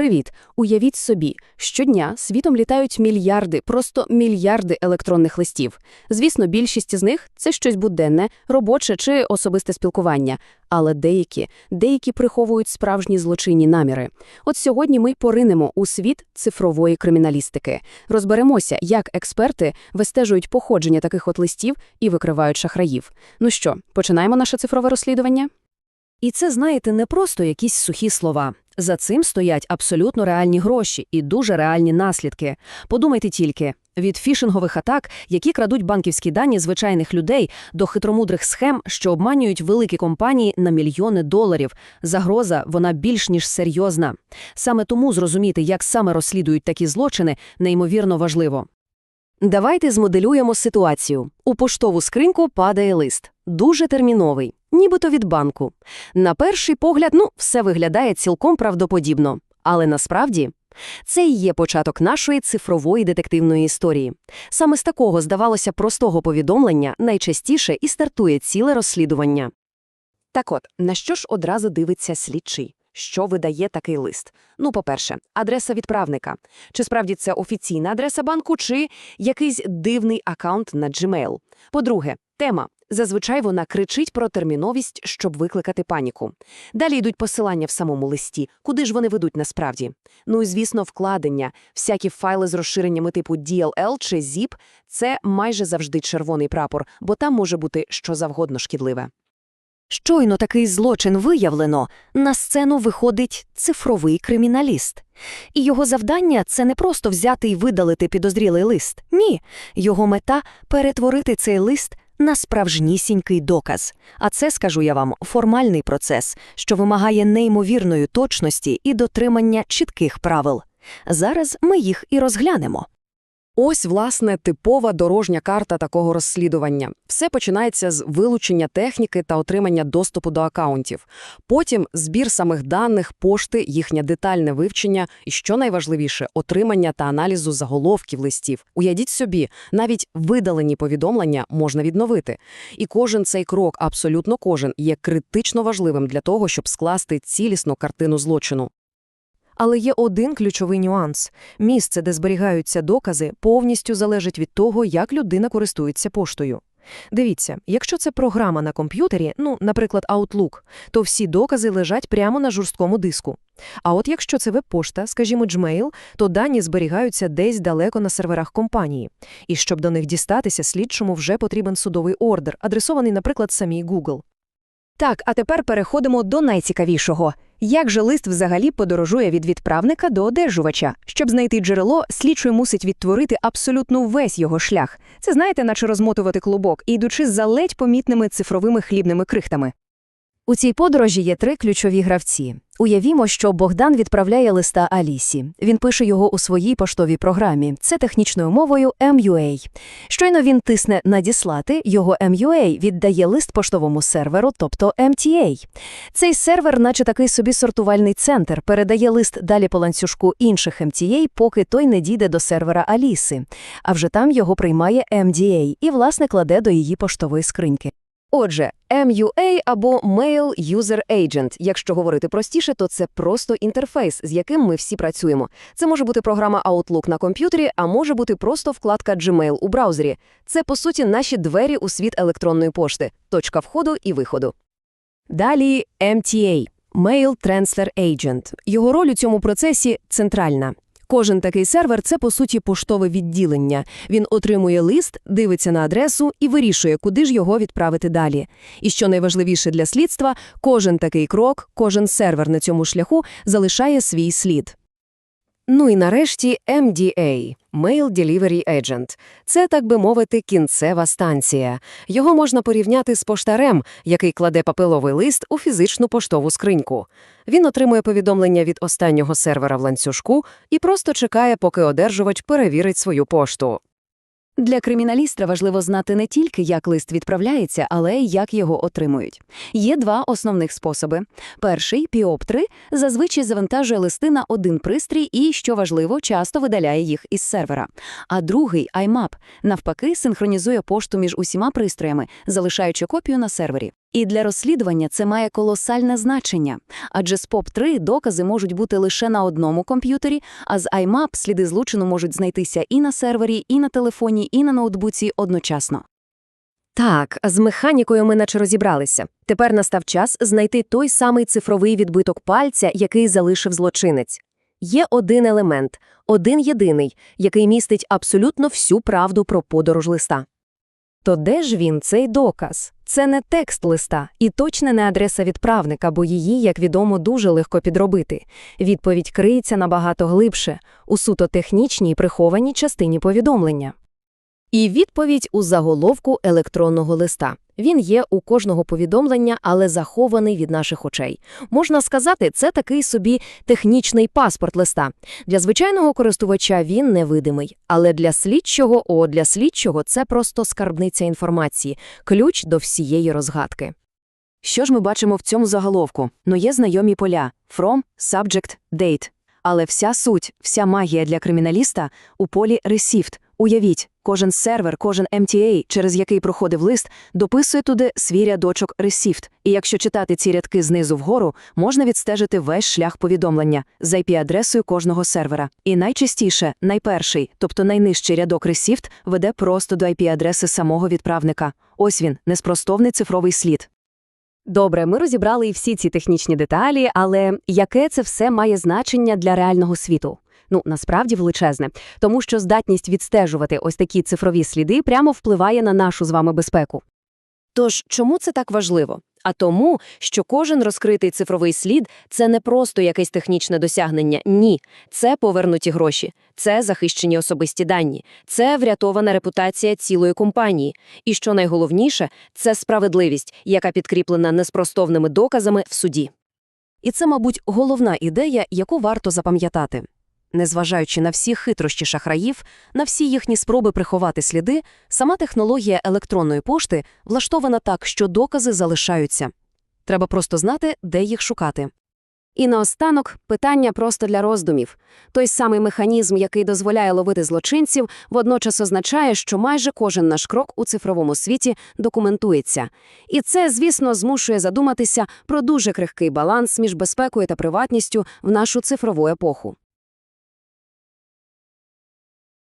Привіт! Уявіть собі, щодня світом літають мільярди, просто мільярди електронних листів. Звісно, більшість з них це щось буденне, робоче чи особисте спілкування. Але деякі, деякі приховують справжні злочинні наміри. От сьогодні ми поринемо у світ цифрової криміналістики. Розберемося, як експерти вистежують походження таких от листів і викривають шахраїв. Ну що, починаємо наше цифрове розслідування? І це, знаєте, не просто якісь сухі слова. За цим стоять абсолютно реальні гроші і дуже реальні наслідки. Подумайте тільки. Від фішингових атак, які крадуть банківські дані звичайних людей, до хитромудрих схем, що обманюють великі компанії на мільйони доларів. Загроза вона більш ніж серйозна. Саме тому зрозуміти, як саме розслідують такі злочини, неймовірно важливо. Давайте змоделюємо ситуацію. У поштову скриньку падає лист. Дуже терміновий, нібито від банку. На перший погляд, ну, все виглядає цілком правдоподібно. Але насправді це і є початок нашої цифрової детективної історії. Саме з такого, здавалося, простого повідомлення найчастіше і стартує ціле розслідування. Так от, на що ж одразу дивиться слідчий? Що видає такий лист? Ну, по-перше, адреса відправника. Чи справді це офіційна адреса банку, чи якийсь дивний аккаунт на Gmail? По-друге, тема. Зазвичай вона кричить про терміновість, щоб викликати паніку. Далі йдуть посилання в самому листі, куди ж вони ведуть насправді. Ну і, звісно, вкладення, всякі файли з розширеннями типу DLL чи ZIP – це майже завжди червоний прапор, бо там може бути що завгодно шкідливе. Щойно такий злочин виявлено, на сцену виходить цифровий криміналіст. І його завдання це не просто взяти і видалити підозрілий лист. Ні, його мета перетворити цей лист на справжнісінький доказ. А це, скажу я вам, формальний процес, що вимагає неймовірної точності і дотримання чітких правил. Зараз ми їх і розглянемо. Ось, власне, типова дорожня карта такого розслідування. Все починається з вилучення техніки та отримання доступу до акаунтів. Потім збір самих даних, пошти, їхнє детальне вивчення і, що найважливіше, отримання та аналізу заголовків листів. Уявіть собі, навіть видалені повідомлення можна відновити. І кожен цей крок, абсолютно кожен, є критично важливим для того, щоб скласти цілісну картину злочину. Але є один ключовий нюанс: місце, де зберігаються докази, повністю залежить від того, як людина користується поштою. Дивіться, якщо це програма на комп'ютері, ну, наприклад, Outlook, то всі докази лежать прямо на жорсткому диску. А от якщо це веб-пошта, скажімо, Gmail, то дані зберігаються десь далеко на серверах компанії. І щоб до них дістатися, слідчому вже потрібен судовий ордер, адресований, наприклад, самій Google. Так, а тепер переходимо до найцікавішого. Як же лист взагалі подорожує від відправника до одержувача? Щоб знайти джерело, слідчий мусить відтворити абсолютно весь його шлях. Це знаєте, наче розмотувати клубок, ідучи за ледь помітними цифровими хлібними крихтами. У цій подорожі є три ключові гравці. Уявімо, що Богдан відправляє листа Алісі. Він пише його у своїй поштовій програмі. Це технічною мовою MUA. Щойно він тисне надіслати, його MUA віддає лист поштовому серверу, тобто MTA. Цей сервер, наче такий собі сортувальний центр, передає лист далі по ланцюжку інших MTA, поки той не дійде до сервера Аліси. А вже там його приймає MDA і, власне, кладе до її поштової скриньки. Отже, MUA або Mail User Agent. Якщо говорити простіше, то це просто інтерфейс, з яким ми всі працюємо. Це може бути програма Outlook на комп'ютері, а може бути просто вкладка Gmail у браузері. Це, по суті, наші двері у світ електронної пошти, точка входу і виходу. Далі MTA – Mail Transfer Agent. Його роль у цьому процесі центральна. Кожен такий сервер це, по суті, поштове відділення. Він отримує лист, дивиться на адресу і вирішує, куди ж його відправити далі. І що найважливіше для слідства, кожен такий крок, кожен сервер на цьому шляху залишає свій слід. Ну і нарешті MDA – Mail Delivery Agent. Це, так би мовити, кінцева станція. Його можна порівняти з поштарем, який кладе папиловий лист у фізичну поштову скриньку. Він отримує повідомлення від останнього сервера в ланцюжку і просто чекає, поки одержувач перевірить свою пошту. Для криміналіста важливо знати не тільки, як лист відправляється, але й як його отримують. Є два основних способи. Перший піоптри зазвичай завантажує листи на один пристрій і, що важливо, часто видаляє їх із сервера. А другий IMAP, навпаки, синхронізує пошту між усіма пристроями, залишаючи копію на сервері. І для розслідування це має колосальне значення, адже з ПОП-3 докази можуть бути лише на одному комп'ютері, а з IMAP сліди злочину можуть знайтися і на сервері, і на телефоні, і на ноутбуці одночасно. Так, з механікою ми наче розібралися. Тепер настав час знайти той самий цифровий відбиток пальця, який залишив злочинець. Є один елемент, один єдиний, який містить абсолютно всю правду про подорож листа. То де ж він, цей доказ? Це не текст листа і точно не адреса відправника, бо її, як відомо, дуже легко підробити. Відповідь криється набагато глибше, у суто технічній прихованій частині повідомлення. І відповідь у заголовку електронного листа. Він є у кожного повідомлення, але захований від наших очей. Можна сказати, це такий собі технічний паспорт листа. Для звичайного користувача він невидимий, але для слідчого, о, для слідчого це просто скарбниця інформації, ключ до всієї розгадки. Що ж ми бачимо в цьому заголовку? Ну, є знайомі поля – from, subject, date. Але вся суть, вся магія для криміналіста у полі received. Уявіть, кожен сервер, кожен MTA, через який проходив лист, дописує туди свій рядочок received. І якщо читати ці рядки знизу вгору, можна відстежити весь шлях повідомлення з IP-адресою кожного сервера. І найчастіше, найперший, тобто найнижчий рядок received, веде просто до IP-адреси самого відправника. Ось він, неспростовний цифровий слід. Добре, ми розібрали і всі ці технічні деталі, але яке це все має значення для реального світу? Ну, насправді величезне, тому що здатність відстежувати ось такі цифрові сліди прямо впливає на нашу з вами безпеку. Тож, чому це так важливо? А тому, що кожен розкритий цифровий слід – це не просто якесь технічне досягнення. Ні. Це повернуті гроші, це захищені особисті дані, це врятована репутація цілої компанії. І що найголовніше, це справедливість, яка підкріплена неспростовними доказами в суді. І це, мабуть, головна ідея, яку варто запам'ятати. Незважаючи на всі хитрощі шахраїв, на всі їхні спроби приховати сліди, сама технологія електронної пошти влаштована так, що докази залишаються. Треба просто знати, де їх шукати. І наостанок питання просто для роздумів. Той самий механізм, який дозволяє ловити злочинців, водночас означає, що майже кожен наш крок у цифровому світі документується. І це, звісно, змушує задуматися про дуже крихкий баланс між безпекою та приватністю в нашу цифрову епоху.